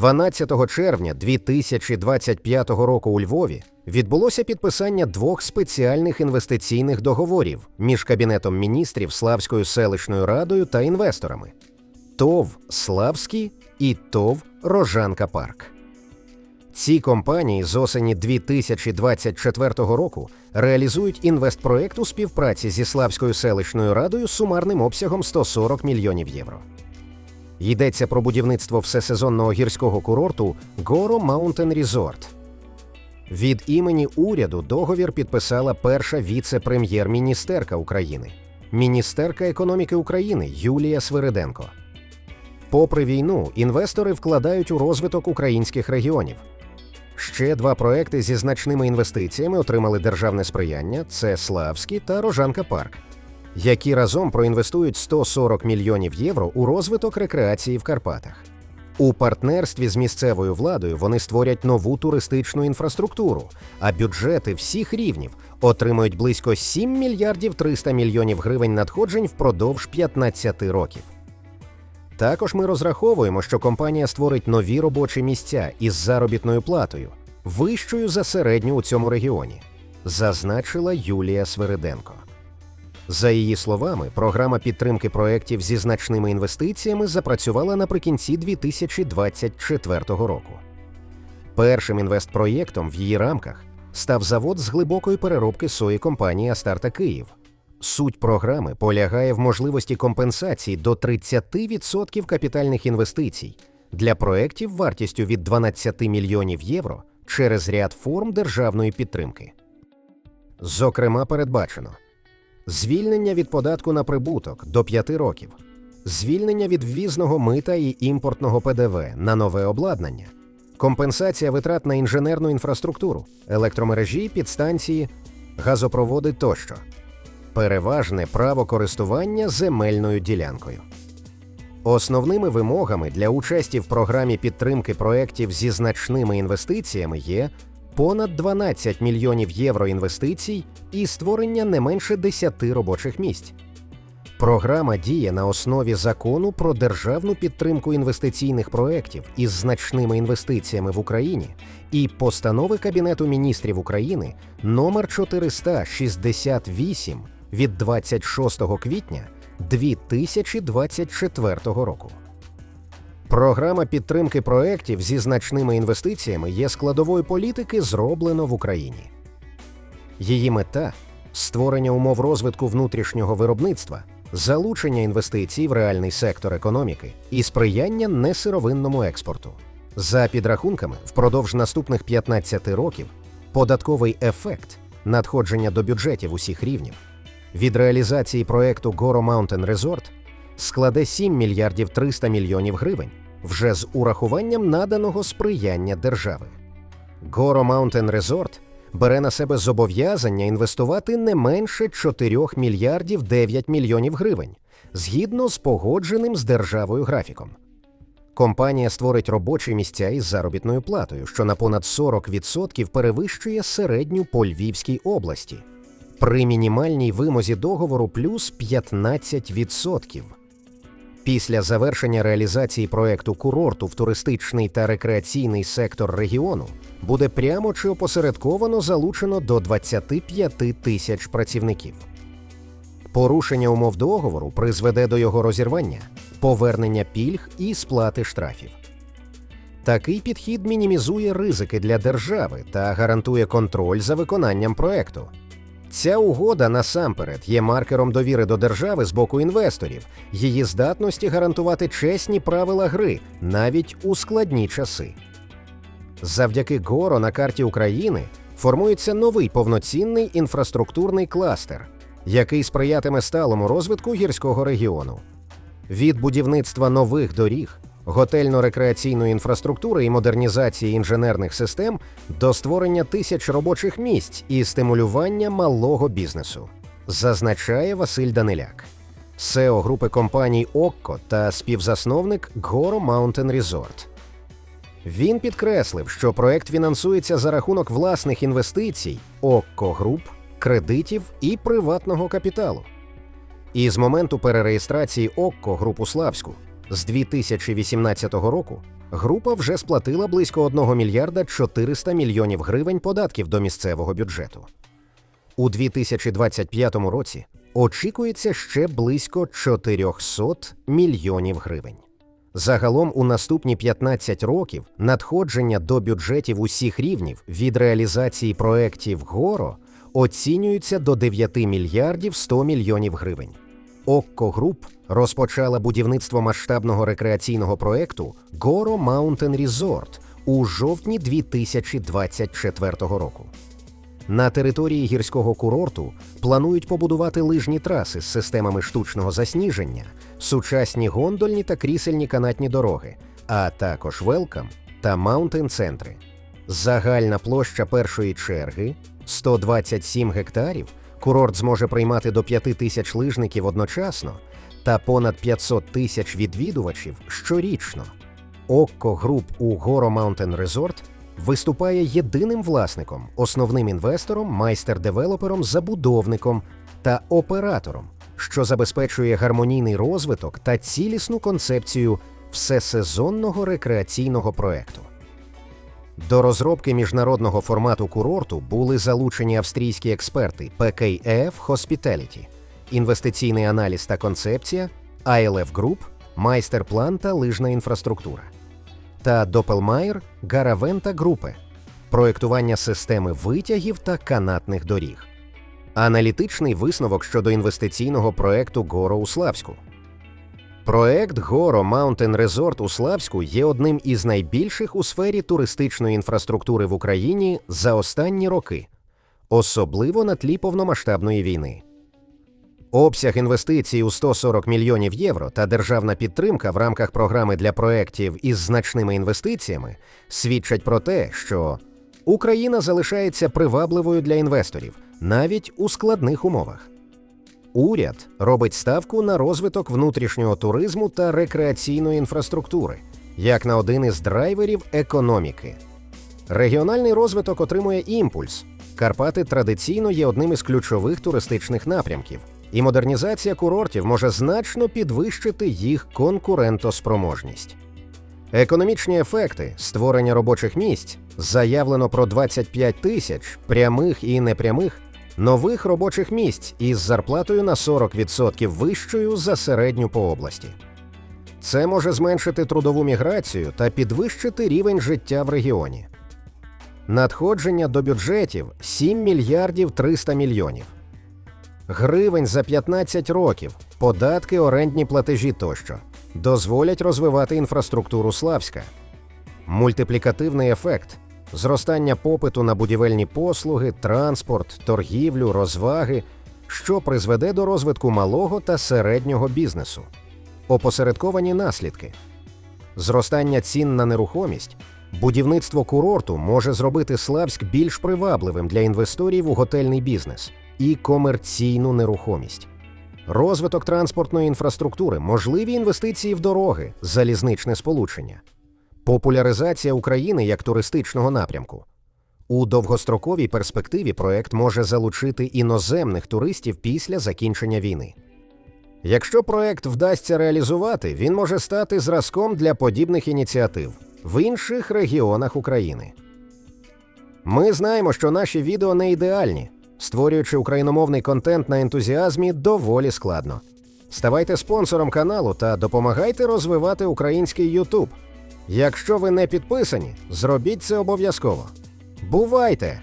12 червня 2025 року у Львові відбулося підписання двох спеціальних інвестиційних договорів між Кабінетом міністрів Славською селищною радою та інвесторами ТОВ Славський і ТОВ Рожанка Парк. Ці компанії з осені 2024 року реалізують інвестпроект у співпраці зі Славською селищною радою сумарним обсягом 140 мільйонів євро. Йдеться про будівництво всесезонного гірського курорту Горо Mountain Resort. Від імені уряду договір підписала перша віце-прем'єр-міністерка України, міністерка економіки України Юлія Свириденко. Попри війну, інвестори вкладають у розвиток українських регіонів. Ще два проекти зі значними інвестиціями отримали державне сприяння: це Славський та Рожанка Парк, які разом проінвестують 140 мільйонів євро у розвиток рекреації в Карпатах. У партнерстві з місцевою владою вони створять нову туристичну інфраструктуру, а бюджети всіх рівнів отримають близько 7 мільярдів 300 мільйонів гривень надходжень впродовж 15 років. Також ми розраховуємо, що компанія створить нові робочі місця із заробітною платою, вищою за середню у цьому регіоні, зазначила Юлія Свириденко. За її словами, програма підтримки проєктів зі значними інвестиціями запрацювала наприкінці 2024 року. Першим інвестпроєктом в її рамках став завод з глибокої переробки сої компанії Астарта Київ. Суть програми полягає в можливості компенсації до 30% капітальних інвестицій для проєктів вартістю від 12 мільйонів євро через ряд форм державної підтримки. Зокрема, передбачено звільнення від податку на прибуток до 5 років, звільнення від ввізного мита і імпортного ПДВ на нове обладнання, компенсація витрат на інженерну інфраструктуру, електромережі, підстанції, газопроводи тощо. Переважне право користування земельною ділянкою. Основними вимогами для участі в програмі підтримки проєктів зі значними інвестиціями є понад 12 мільйонів євро інвестицій і створення не менше 10 робочих місць. Програма діє на основі закону про державну підтримку інвестиційних проєктів із значними інвестиціями в Україні і постанови Кабінету міністрів України номер 468 від 26 квітня 2024 року. Програма підтримки проєктів зі значними інвестиціями є складовою політики зроблено в Україні. Її мета створення умов розвитку внутрішнього виробництва, залучення інвестицій в реальний сектор економіки і сприяння несировинному експорту. За підрахунками, впродовж наступних 15 років податковий ефект надходження до бюджетів усіх рівнів від реалізації проекту Горо Mountain Resort складе 7 мільярдів 300 мільйонів гривень вже з урахуванням наданого сприяння держави. Горо Mountain Resort бере на себе зобов'язання інвестувати не менше 4 мільярдів 9 мільйонів гривень згідно з погодженим з державою графіком. Компанія створить робочі місця із заробітною платою, що на понад 40% перевищує середню по Львівській області при мінімальній вимозі договору плюс 15%. Після завершення реалізації проекту курорту в туристичний та рекреаційний сектор регіону буде прямо чи опосередковано залучено до 25 тисяч працівників. Порушення умов договору призведе до його розірвання, повернення пільг і сплати штрафів. Такий підхід мінімізує ризики для держави та гарантує контроль за виконанням проекту. Ця угода насамперед є маркером довіри до держави з боку інвесторів, її здатності гарантувати чесні правила гри навіть у складні часи. Завдяки ГОРО на карті України формується новий повноцінний інфраструктурний кластер, який сприятиме сталому розвитку гірського регіону. Від будівництва нових доріг, готельно-рекреаційної інфраструктури і модернізації інженерних систем до створення тисяч робочих місць і стимулювання малого бізнесу, зазначає Василь Даниляк, СЕО групи компаній Окко та співзасновник Goro Mountain Resort. Він підкреслив, що проект фінансується за рахунок власних інвестицій, Окко Груп, кредитів і приватного капіталу. І з моменту перереєстрації Окко Групу Славську з 2018 року група вже сплатила близько 1 мільярда 400 мільйонів гривень податків до місцевого бюджету. У 2025 році очікується ще близько 400 мільйонів гривень. Загалом у наступні 15 років надходження до бюджетів усіх рівнів від реалізації проєктів ГОРО оцінюються до 9 мільярдів 100 мільйонів гривень. Окко Груп розпочала будівництво масштабного рекреаційного проєкту Горо Mountain Resort у жовтні 2024 року. На території гірського курорту планують побудувати лижні траси з системами штучного засніження, сучасні гондольні та крісельні канатні дороги, а також велкам та маунтин-центри. Загальна площа першої черги 127 гектарів. Курорт зможе приймати до 5 тисяч лижників одночасно та понад 500 тисяч відвідувачів щорічно. Окко Груп у Горо Mountain Resort виступає єдиним власником, основним інвестором, майстер-девелопером, забудовником та оператором, що забезпечує гармонійний розвиток та цілісну концепцію всесезонного рекреаційного проекту. До розробки міжнародного формату курорту були залучені австрійські експерти PKF Hospitality, інвестиційний аналіз та концепція, ILF Group, майстер-план та лижна інфраструктура та Doppelmayr Garaventa Групи, проєктування системи витягів та канатних доріг. Аналітичний висновок щодо інвестиційного проекту Горо у Славську. Проект Горо Mountain Resort у Славську є одним із найбільших у сфері туристичної інфраструктури в Україні за останні роки, особливо на тлі повномасштабної війни. Обсяг інвестицій у 140 мільйонів євро та державна підтримка в рамках програми для проєктів із значними інвестиціями свідчать про те, що Україна залишається привабливою для інвесторів навіть у складних умовах. Уряд робить ставку на розвиток внутрішнього туризму та рекреаційної інфраструктури як на один із драйверів економіки. Регіональний розвиток отримує імпульс. Карпати традиційно є одним із ключових туристичних напрямків, і модернізація курортів може значно підвищити їх конкурентоспроможність. Економічні ефекти створення робочих місць заявлено про 25 тисяч прямих і непрямих нових робочих місць із зарплатою на 40% вищою за середню по області. Це може зменшити трудову міграцію та підвищити рівень життя в регіоні. Надходження до бюджетів 7 мільярдів 300 мільйонів. Гривень за 15 років, податки, орендні платежі тощо дозволять розвивати інфраструктуру Славська. Мультиплікативний ефект зростання попиту на будівельні послуги, транспорт, торгівлю, розваги, що призведе до розвитку малого та середнього бізнесу, опосередковані наслідки, зростання цін на нерухомість. Будівництво курорту може зробити Славськ більш привабливим для інвесторів у готельний бізнес і комерційну нерухомість. Розвиток транспортної інфраструктури, можливі інвестиції в дороги, залізничне сполучення, популяризація України як туристичного напрямку. У довгостроковій перспективі проект може залучити іноземних туристів після закінчення війни. Якщо проект вдасться реалізувати, він може стати зразком для подібних ініціатив в інших регіонах України. Ми знаємо, що наші відео не ідеальні. Створюючи україномовний контент на ентузіазмі, доволі складно. Ставайте спонсором каналу та допомагайте розвивати український YouTube. Якщо ви не підписані, зробіть це обов'язково. Бувайте!